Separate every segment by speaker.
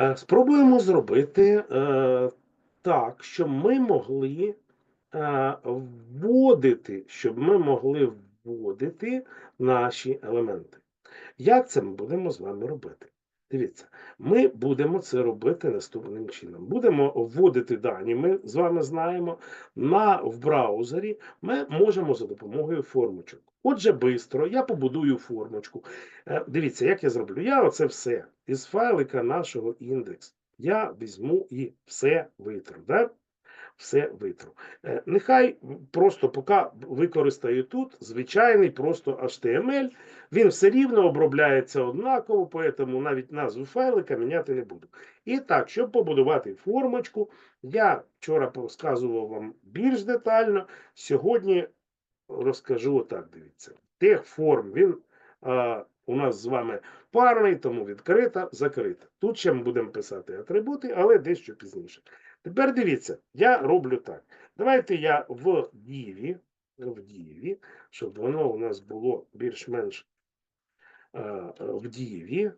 Speaker 1: Е, Спробуємо зробити е, так, щоб ми могли е, вводити, щоб ми могли вводити наші елементи. Як це ми будемо з вами робити? Дивіться, ми будемо це робити наступним чином. Будемо вводити дані. Ми з вами знаємо на в браузері. Ми можемо за допомогою формочок. Отже, бистро я побудую формочку. Е, Дивіться, як я зроблю. Я оце все із файлика нашого індекс. Я візьму і все витру. Да? Все витру. Е, Нехай просто поки використаю тут звичайний просто HTML. Він все рівно обробляється однаково, тому навіть назву файлика міняти не буду. І так, щоб побудувати формочку, я вчора розказував вам більш детально. Сьогодні розкажу отак, дивіться. Техформ, він а, у нас з вами парний, тому відкрита, закрита. Тут ще ми будемо писати атрибути, але дещо пізніше. Тепер дивіться, я роблю так. Давайте я в діві, в діві, щоб воно у нас було більш-менш в діві.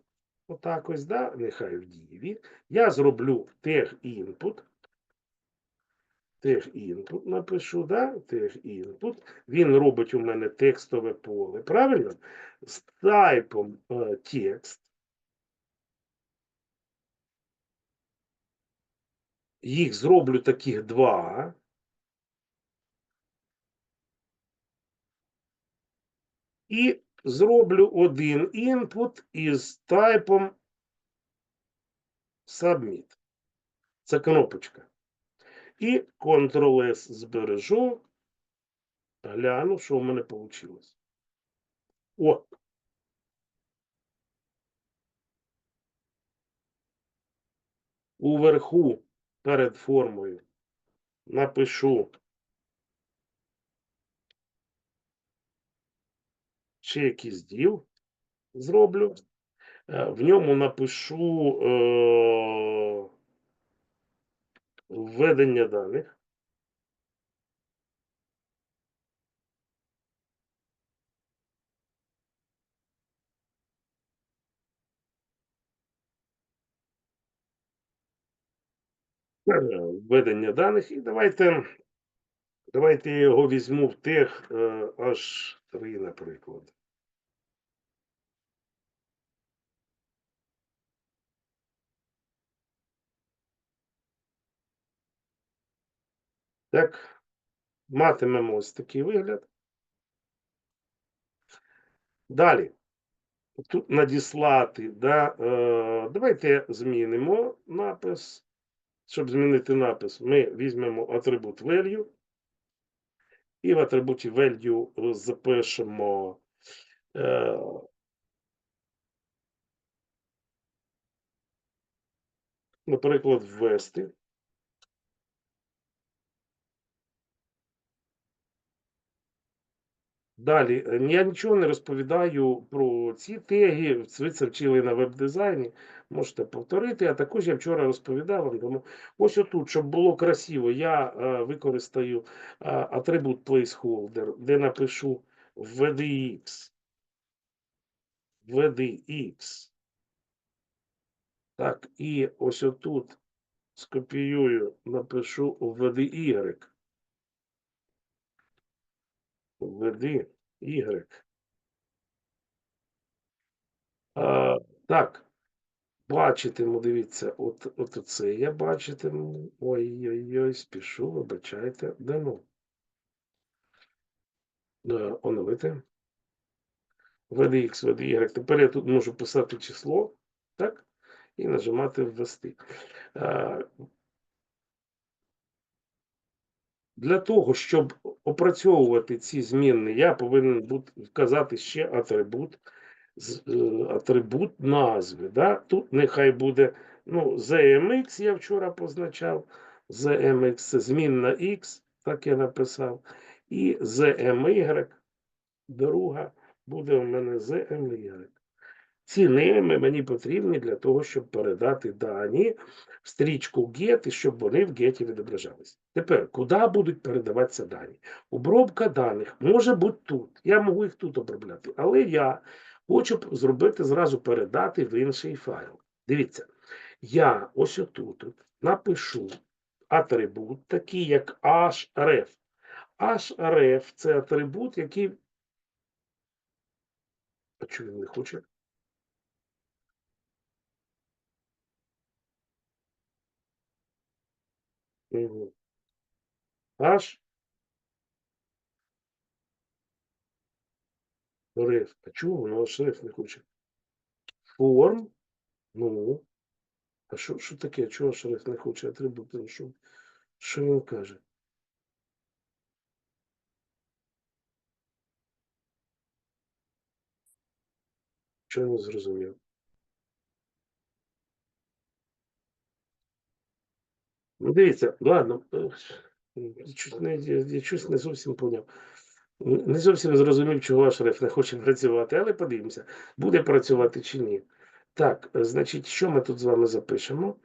Speaker 1: Отак ось, да? нехай в діві. Я зроблю тег Тег input напишу, да? тег input. Він робить у мене текстове поле, правильно? З тайпом е, текст. Їх зроблю таких два. І зроблю один input із тайпом submit. Це кнопочка. І Ctrl-S збережу. Гляну, що в мене вийшло. О! Уверху перед формою напишу ще якийсь діл зроблю. Е, В ньому напишу е, введення даних. Е, Введення даних. І давайте, давайте я його візьму в тег е, H3, наприклад. Так, матимемо ось такий вигляд. Далі. Тут надіслати, да, е, давайте змінимо напис. Щоб змінити напис, ми візьмемо атрибут value. І в атрибуті value запишемо е, наприклад, ввести. Далі, е, я нічого не розповідаю про ці теги. Ви це вчили на веб-дизайні. Можете повторити. А також я вчора розповідав вам. Тому ось отут, щоб було красиво, я е, використаю е, атрибут placeholder, де напишу vdx. vdx. Так, і ось отут скопіюю, напишу vdy. Введи Y. Так. Бачитиму, дивіться, от, от це я бачитиму. Ой-ой-ой, спішу, вибачайте. Де ну? Е, Оновити. Введи X, введи Y. Тепер я тут можу писати число, так? І нажимати ввести. Для того, щоб опрацьовувати ці зміни, я повинен бути вказати ще атрибут, е, атрибут назви. Да? Тут нехай буде ну, ZMX, я вчора позначав. ZMX це змінна X, так я написав. І ZMY, друга, буде у мене ZMY. Ці ними мені потрібні для того, щоб передати дані в стрічку GET і щоб вони в GET відображались. Тепер, куди будуть передаватися дані? Обробка даних може бути тут. Я можу їх тут обробляти, але я хочу зробити зразу передати в інший файл. Дивіться, Я ось отут напишу атрибут, такий як href. href – це атрибут, який. А чого він не хоче? Угу. H реф. А чого воно шрифт не хоче? Форм. Ну. А що, що таке? Чого шрифт не хоче атрибути? Що, що він каже? Я не зрозумів? Ну, дивіться, ладно. не, я, щось не зовсім поняв. Не зовсім зрозумів, чого шрифт не хоче працювати, але подивимося, буде працювати чи ні. Так, е, значить, що ми тут з вами запишемо?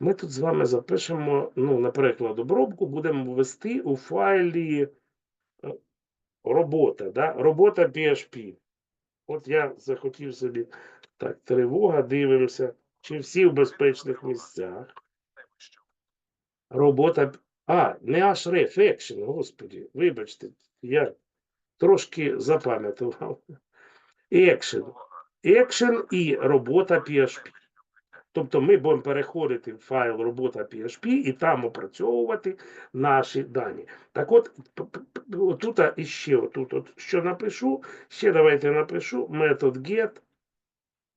Speaker 1: Ми тут з вами запишемо, ну, наприклад, обробку будемо ввести у файлі е, робота, да? робота PHP. От я захотів собі так, тривога, дивимося, чи всі в безпечних місцях. Робота. А, не аж реф, екшен, господі, вибачте, я трошки запам'ятував. Екшен. Екшен і робота PHP. Тобто ми будемо переходити в файл робота PHP і там опрацьовувати наші дані. Так от, отут іще отут, от, що напишу, ще давайте напишу метод get,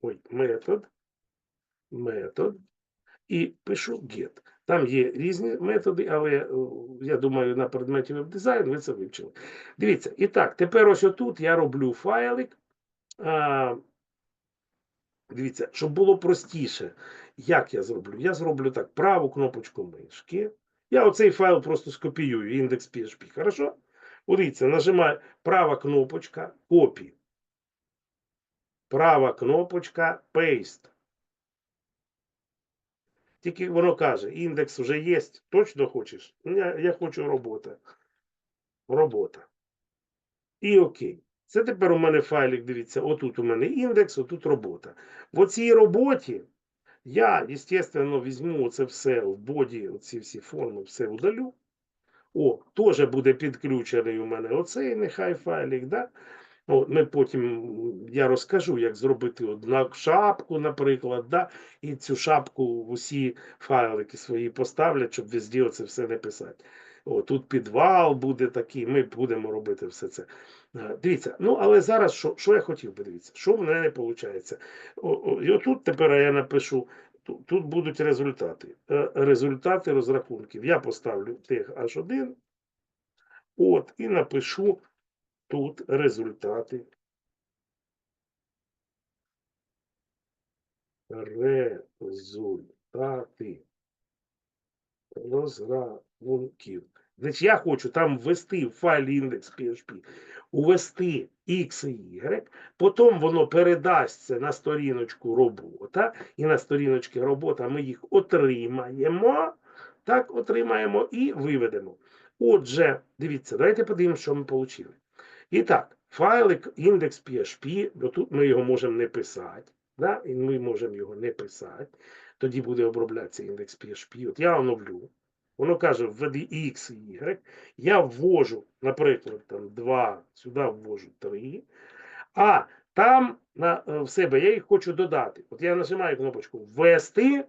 Speaker 1: ой, метод, метод, і пишу get. Там є різні методи, але е, я думаю, на предметі веб-дизайн ви це вивчили. Дивіться, і так, тепер ось отут я роблю файлик. А, Дивіться, щоб було простіше, як я зроблю? Я зроблю так: праву кнопочку мишки. Я оцей файл просто скопіюю, індекс PHP. Хорошо? Дивіться, нажимаю права кнопочка копі. Права кнопочка Paste. Тільки воно каже, індекс вже є. Точно хочеш? Я, я хочу робота. Робота. І окей. Це тепер у мене файлик, дивіться, отут у мене індекс, отут робота. В оцій роботі я, естественно, візьму це все в боді, оці всі форми, все удалю. О, теж буде підключений у мене оцей нехай файлик, да? От ми потім я розкажу, як зробити одну шапку, наприклад, да? і цю шапку усі файлики свої поставлять, щоб везде це все не писати. О, тут підвал буде такий, ми будемо робити все це. Е, Дивіться, ну але зараз що, що я хотів би дивіться, що в мене не виходить. І отут тепер я напишу, тут, тут будуть результати. Е, Результати розрахунків. Я поставлю тег H1, от, і напишу тут результати. Результати розрахунків. Значить, я хочу там ввести в файлі індекс PHP, увести X і Y, потім воно передасться на сторіночку робота, і на сторіночці робота ми їх отримаємо, так, отримаємо і виведемо. Отже, дивіться, давайте подивимося, що ми отримали. І так, файлик індекс PHP, бо тут ми його можемо не писати, да? і ми можемо його не писати, тоді буде оброблятися індекс. От я оновлю. Воно каже, введи X і Y. Я ввожу, наприклад, там 2, сюди ввожу 3. А там на, е, в себе я їх хочу додати. От я нажимаю кнопочку Ввести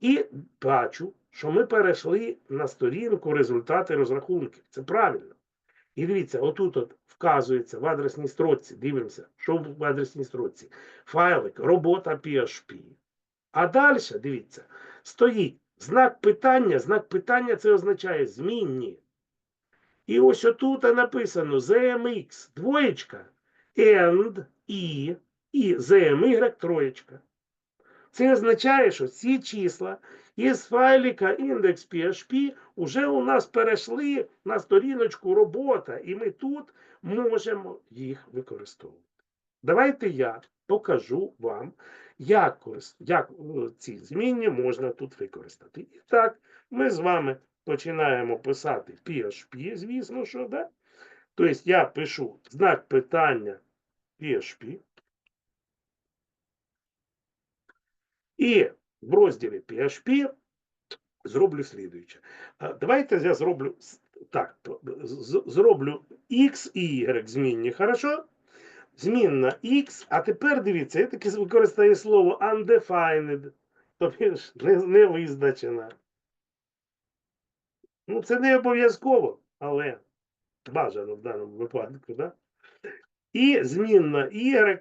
Speaker 1: і бачу, що ми перейшли на сторінку результати розрахунків. Це правильно. І дивіться, отут от вказується в адресній строчці. Дивимося, що в адресній строчці. Файлик робота PHP. А далі, дивіться, стоїть знак питання. Знак питання це означає змінні. І ось отут написано ZMX двоєчка, and, і, і ZMY троєчка. Це означає, що ці числа із файлика index.php вже у нас перейшли на сторіночку робота, і ми тут можемо їх використовувати. Давайте я покажу вам, як, як е, ці змінні можна тут використати. І так, ми з вами починаємо писати PHP, звісно, що, да? Тобто я пишу знак питання PHP. І в розділі PHP зроблю слідуюче. Давайте я зроблю так, зроблю X і Y змінні, хорошо? Змінна X, а тепер дивіться, я таки використаю слово undefined, тобто не, визначена. Ну, це не обов'язково, але бажано в даному випадку, да? І змінна Y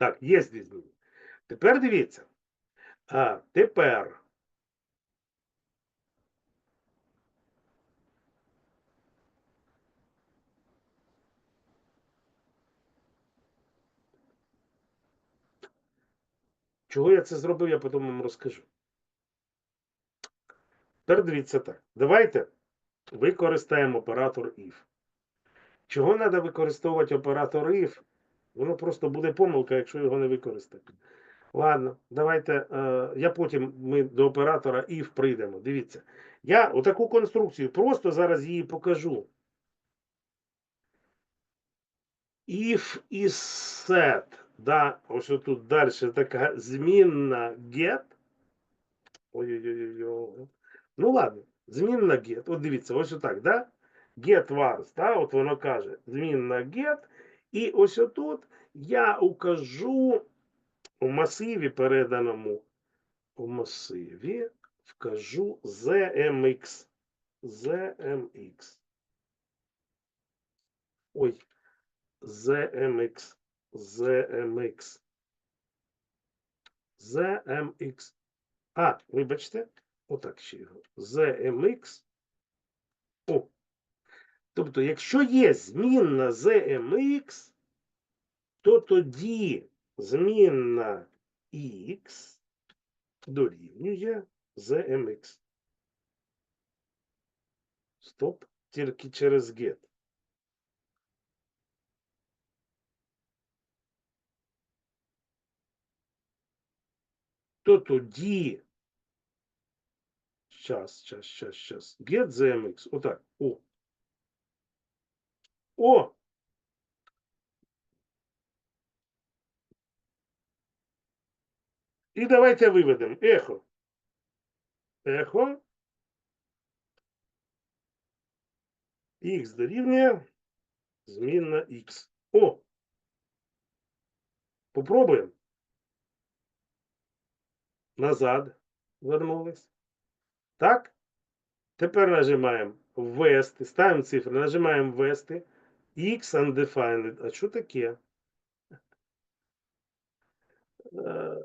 Speaker 1: Так, є зміни. Тепер дивіться. А тепер. Чого я це зробив, я потім вам розкажу. Тепер дивіться так. Давайте використаємо оператор if. Чого треба використовувати оператор if? Воно просто буде помилка, якщо його не використати. Ладно, давайте. Е, я потім ми до оператора if прийдемо. Дивіться. Я отаку конструкцію просто зараз її покажу. If is set. Да, ось тут далі така змінна get. Ой-ой-ой. Ну ладно, змінна get. От дивіться, ось отак, да? Get vars, да? От воно каже, змінна get. І ось отут я укажу у масиві переданому у масиві вкажу ZMX. ZMX. Ой, ZMX. ZMX. ZMX. А, вибачте, отак ще його. ZMX. О. Тобто, якщо є змінна ZMX, то тоді змінна X дорівнює ZMX. Стоп, тільки через get. То тоді. Щас, щас, щас, щас. Get ZMX. Отак. О. О! І давайте виведемо ехо. Ехо. Х дорівнює змінна Х. О! Попробуємо. Назад вернулись. Так? Тепер нажимаємо ввести. Ставимо цифри, нажимаємо ввести. X undefined. А що таке? Е,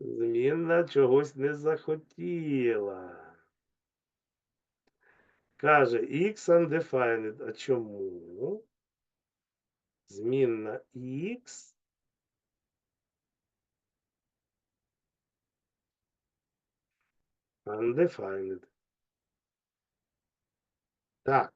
Speaker 1: Змінна чогось не захотіла. Каже X undefined. А чому? Змінна X. Undefined. Так.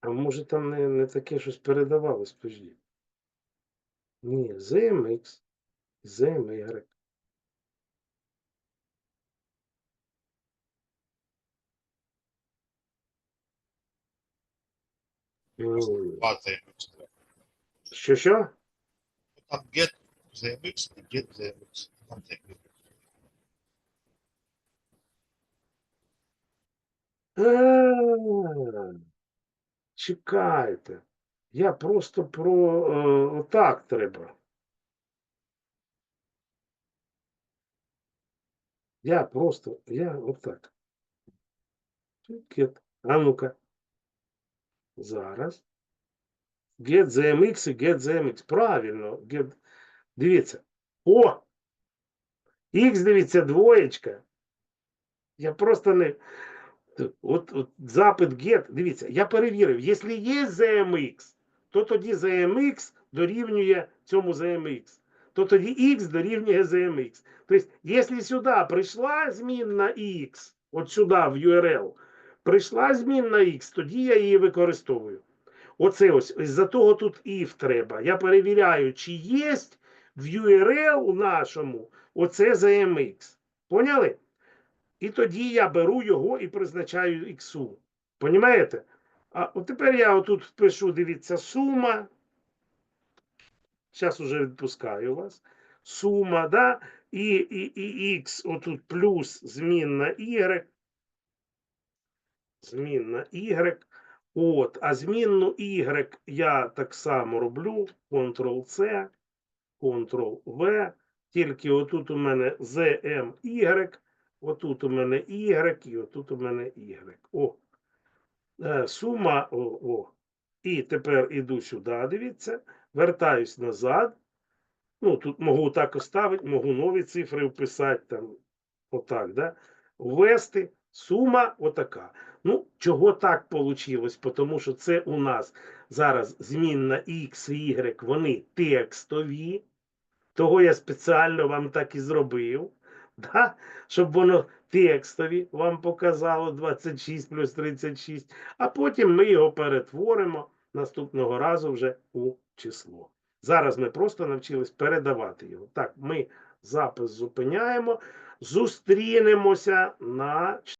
Speaker 1: А може там не, не таке щось передавалось, подожди. Ні, ZMX, ZMY. Що що?
Speaker 2: Там get ZMX get ZMX. Там ZMX.
Speaker 1: А, Чекайте. Я просто про е, отак треба. Я просто, я отак. Get. А ну-ка. Зараз. Get ZMX і get ZMX. Правильно. Get. Дивіться. О! X, дивіться, двоєчка. Я просто не. От, от запит get, дивіться, я перевірив, якщо є ZMX, то тоді ZMX дорівнює цьому ZMX, то тоді X дорівнює ZMX. Тобто, якщо сюди прийшла змінна X, от сюди в URL, прийшла змінна X, тоді я її використовую. Оце ось, з-за того тут if треба. Я перевіряю, чи є в URL нашому оце ZMX. Поняли? І тоді я беру його і призначаю X. Понімаєте? А от тепер я отут впишу, дивіться, сума. Зараз уже відпускаю вас. Сума, да? І, і, і X отут плюс змінна Y. Змінна Y. От, а змінну Y я так само роблю. Ctrl-C, Ctrl-V. Тільки отут у мене ZMY, отут у мене Y, і отут у мене Y. О. Е, сума, о, о. І тепер іду сюди, дивіться, вертаюсь назад. Ну, тут можу так оставити, можу нові цифри вписати, там, отак, да? Ввести, сума отака. Ну, чого так вийшло? Тому що це у нас зараз змінна X і Y, вони текстові. Того я спеціально вам так і зробив, да? щоб воно текстові вам показало 26 плюс 36, а потім ми його перетворимо наступного разу вже у число. Зараз ми просто навчились передавати його. Так, ми запис зупиняємо, зустрінемося на